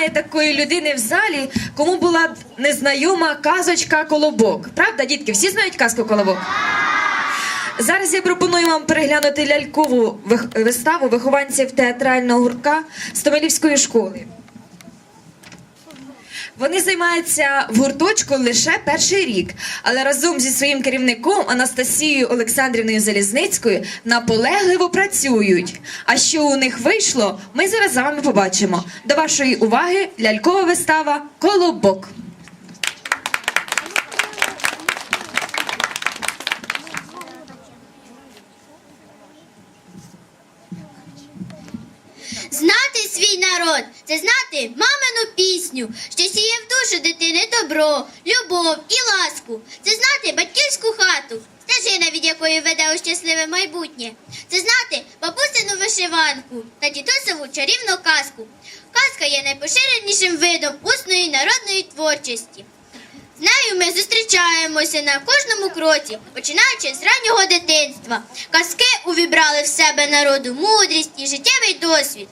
немає такої людини в залі, кому була б незнайома казочка Колобок. Правда, дітки? Всі знають казку Колобок? Зараз я пропоную вам переглянути лялькову виставу вихованців театрального гуртка Стомилівської школи. Вони займаються в гурточку лише перший рік, але разом зі своїм керівником Анастасією Олександрівною Залізницькою наполегливо працюють. А що у них вийшло, ми зараз з вами побачимо. До вашої уваги лялькова вистава Колобок. Це знати мамину пісню, що сіє в душу дитини добро, любов і ласку. Це знати батьківську хату, стежина, від якої веде у щасливе майбутнє. Це знати бабусину вишиванку та дідусеву чарівну казку. Казка є найпоширенішим видом усної народної творчості. З нею ми зустрічаємося на кожному кроці, починаючи з раннього дитинства. Казки увібрали в себе народу мудрість і життєвий досвід.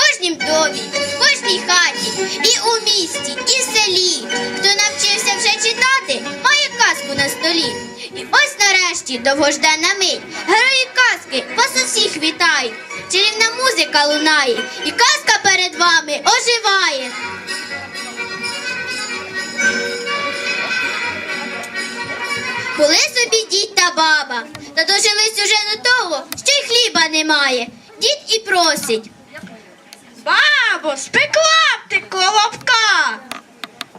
Кожнім домі, в кожній хаті, і у місті, і в селі. Хто навчився вже читати, має казку на столі. І ось нарешті довгождана мить. Герої казки вас усіх вітають. Чарівна музика лунає, і казка перед вами оживає. Були собі дід та баба, та дожились уже до того, що й хліба немає. Дід і просить. Бабо, спекла б ти колобка.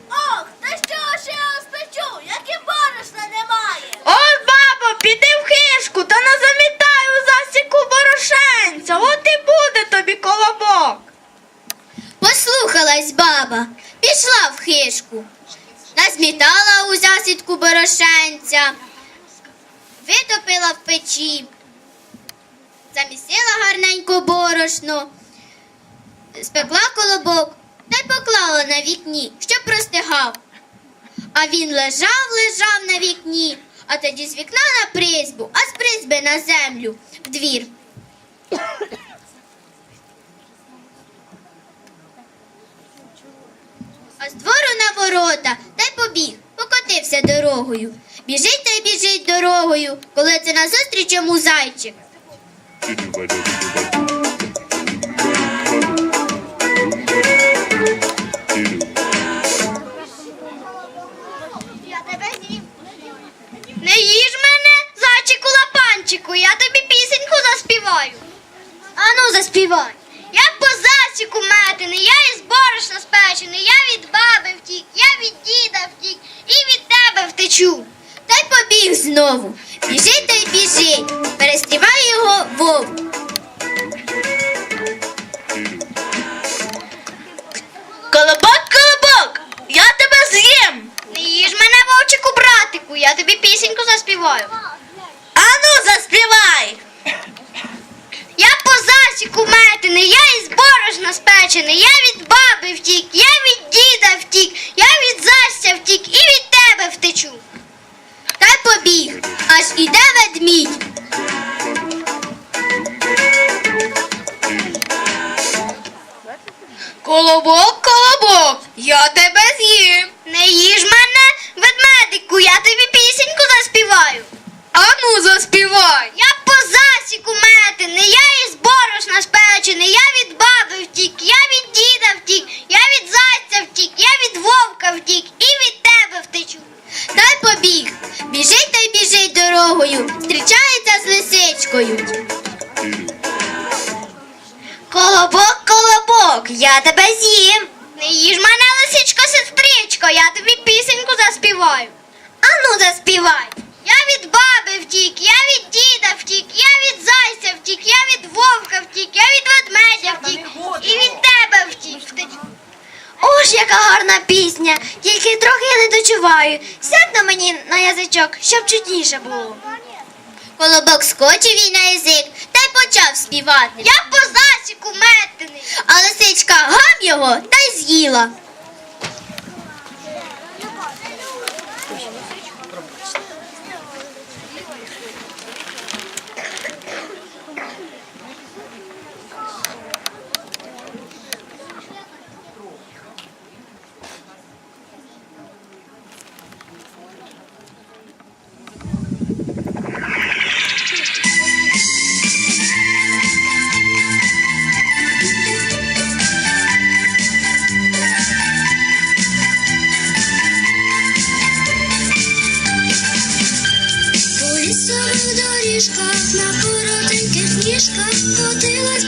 Ох, та що ж я спечу, як і борошна немає. От, бабо, піди в хишку та назамітай у засіку борошенця. От і буде тобі колобок. Послухалась баба, пішла в хишку, назмітала у засідку борошенця, витопила в печі, замісила гарненько борошно, спекла колобок та й поклала на вікні, щоб простигав. А він лежав, лежав на вікні, а тоді з вікна на призьбу, а з призьби на землю в двір. А з двору на ворота та й побіг, покотився дорогою. Біжить та й біжить дорогою, коли це назустріч йому зайчик. Ану. Я по засіку метений, я із борошна спечений, я від баби втік, я від діда втік і від тебе втечу. Та й побіг знову. Біжить та й біжить, перестріває його вовк. Борошна я від баби втік, я від діда втік, я від застя втік і від тебе втечу. Та й побіг, аж іде ведмідь. Колобок, колобок, я тебе з'їм. Не їж Колобок, колобок, я тебе з'їм. Не їж мене, лисичко, сестричко, я тобі пісеньку заспіваю. Ану, заспівай. Я від баби втік, я від діда втік, я від зайця втік, я від вовка втік, я від ведмедя втік і від тебе втік. Ож, яка гарна пісня, тільки трохи я не дочуваю. Сядь на мені на язичок, щоб чутніше було. Колобок скочив їй на язик почав співати. Я по засіку метений. А лисичка гам його та й з'їла. Кішка скотилась